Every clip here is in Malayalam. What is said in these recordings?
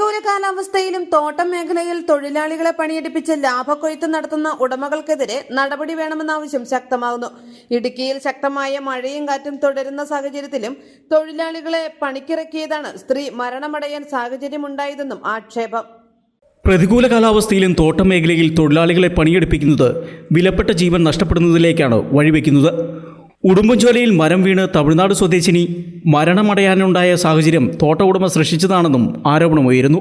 കാലാവസ്ഥയിലും തോട്ടം മേഖലയിൽ തൊഴിലാളികളെ പണിയെടുപ്പിച്ച് ലാഭക്കൊയ്ത്ത് നടത്തുന്ന ഉടമകൾക്കെതിരെ നടപടി വേണമെന്ന ആവശ്യം ശക്തമാകുന്നു. ഇടുക്കിയിൽ ശക്തമായ മഴയും കാറ്റും തുടരുന്ന സാഹചര്യത്തിലും തൊഴിലാളികളെ പണിക്കിറക്കിയതാണ് സ്ത്രീ മരണമടയാൻ സാഹചര്യമുണ്ടായതെന്നും ആക്ഷേപം. പ്രതികൂല കാലാവസ്ഥയിലും തോട്ടം മേഖലയിൽ തൊഴിലാളികളെ പണിയെടുപ്പിക്കുന്നത് വിലപ്പെട്ട ജീവൻ നഷ്ടപ്പെടുന്നതിലേക്കാണ് വഴിവെക്കുന്നത്. ഉടുമ്പൻചോലയിൽ മരം വീണ് തമിഴ്നാട് സ്വദേശിനി മരണമടയാനുണ്ടായ സാഹചര്യം തോട്ട ഉടമ സൃഷ്ടിച്ചതാണെന്നും ആരോപണമുയരുന്നു.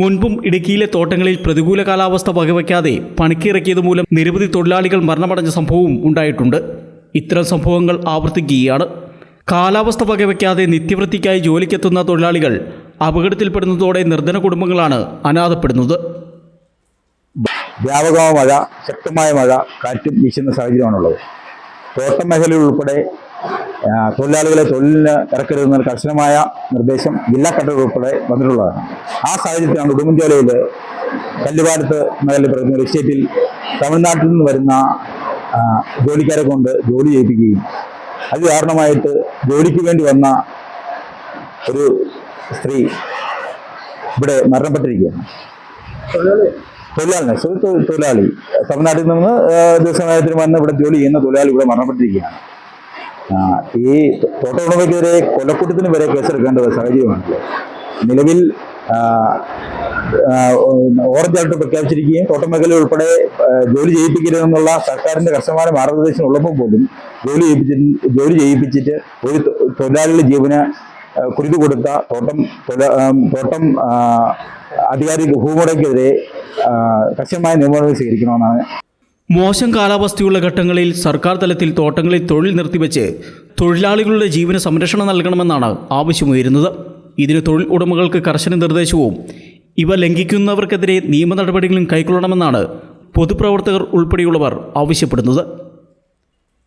മുൻപും ഇടുക്കിയിലെ തോട്ടങ്ങളിൽ പ്രതികൂല കാലാവസ്ഥ വകവയ്ക്കാതെ പണിക്കിറക്കിയത് മൂലം നിരവധി തൊഴിലാളികൾ മരണമടഞ്ഞ സംഭവവും ഉണ്ടായിട്ടുണ്ട്. ഇത്തരം സംഭവങ്ങൾ ആവർത്തിക്കുകയാണ്. കാലാവസ്ഥ വകവയ്ക്കാതെ നിത്യവൃത്തിക്കായി ജോലിക്കെത്തുന്ന തൊഴിലാളികൾ അപകടത്തിൽപ്പെടുന്നതോടെ നിർധന കുടുംബങ്ങളാണ് അനാഥപ്പെടുന്നത്. വ്യാപകമായ മഴ ശക്തമായ മഴ കാറ്റും വീശുന്ന സാഹചര്യമാണുള്ളത്. തോട്ടം മേഖലയിൽ ഉൾപ്പെടെ തൊഴിലാളികളെ തൊഴിലിന് ഇറക്കരുതെന്ന കർശനമായ നിർദ്ദേശം ജില്ലാ കളക്ടർ ഉൾപ്പെടെ വന്നിട്ടുള്ളതാണ്. ആ സാഹചര്യത്തിലാണ് ഉടുമ്പൻചോലയിൽ കല്ലുപാലത്ത് മേഖലയിൽ ഒരു എസ്റ്റേറ്റിൽ തമിഴ്നാട്ടിൽ നിന്ന് വരുന്ന ജോലിക്കാരെ കൊണ്ട് ജോലി ചെയ്യിപ്പിക്കുകയും അത് കാരണമായിട്ട് ജോലിക്ക് വേണ്ടി വന്ന ഒരു സ്ത്രീ ഇവിടെ മരണപ്പെട്ടിരിക്കുകയാണ്. തൊഴിലാളി സുഹൃത്ത് തൊഴിൽ- തൊഴിലാളി തമിഴ്നാട്ടിൽ നിന്ന് ദിവസമായത്തിന് വന്ന് ഇവിടെ ജോലി ചെയ്യുന്ന തൊഴിലാളി ഇവിടെ മരണപ്പെട്ടിരിക്കുകയാണ്. ഈ തോട്ട കൊലക്കുറ്റത്തിന് വരെ കേസെടുക്കേണ്ട സാഹചര്യമാണല്ലോ നിലവിൽ ഓറഞ്ച് അലർട്ട് പ്രഖ്യാപിച്ചിരിക്കുകയും തോട്ടമേഖല ഉൾപ്പെടെ ജോലി ചെയ്യിപ്പിക്കരുതെന്നുള്ള സർക്കാരിന്റെ കർശനമായ മാർഗനിർദ്ദേശം ഉള്ളപ്പോൾ പോലും ജോലി ചെയ്യിപ്പിച്ചിട്ട് ജോലി ചെയ്യിപ്പിച്ചിട്ട് ഒരു തൊഴിലാളിയുടെ ജീവന് കുരുതി കൊടുത്ത തോട്ടം തോട്ടം അധികാരി ഭൂമുടയ്ക്കെതിരെ ആ, കർശനമായ നിയമങ്ങൾ സ്വീകരിക്കണമെന്നാണ്. മോശം കാലാവസ്ഥയുള്ള ഘട്ടങ്ങളിൽ സർക്കാർ തലത്തിൽ തോട്ടങ്ങളിൽ തൊഴിൽ നിർത്തിവെച്ച് തൊഴിലാളികളുടെ ജീവന സംരക്ഷണം നൽകണമെന്നാണ് ആവശ്യമുയരുന്നത്. ഇതിന് തൊഴിൽ ഉടമകൾക്ക് കർശന നിർദ്ദേശവും ഇവ ലംഘിക്കുന്നവർക്കെതിരെ നിയമ നടപടികളും കൈക്കൊള്ളണമെന്നാണ് പൊതുപ്രവർത്തകർ ഉൾപ്പെടെയുള്ളവർ ആവശ്യപ്പെടുന്നത്.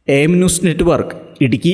M news network Idukki.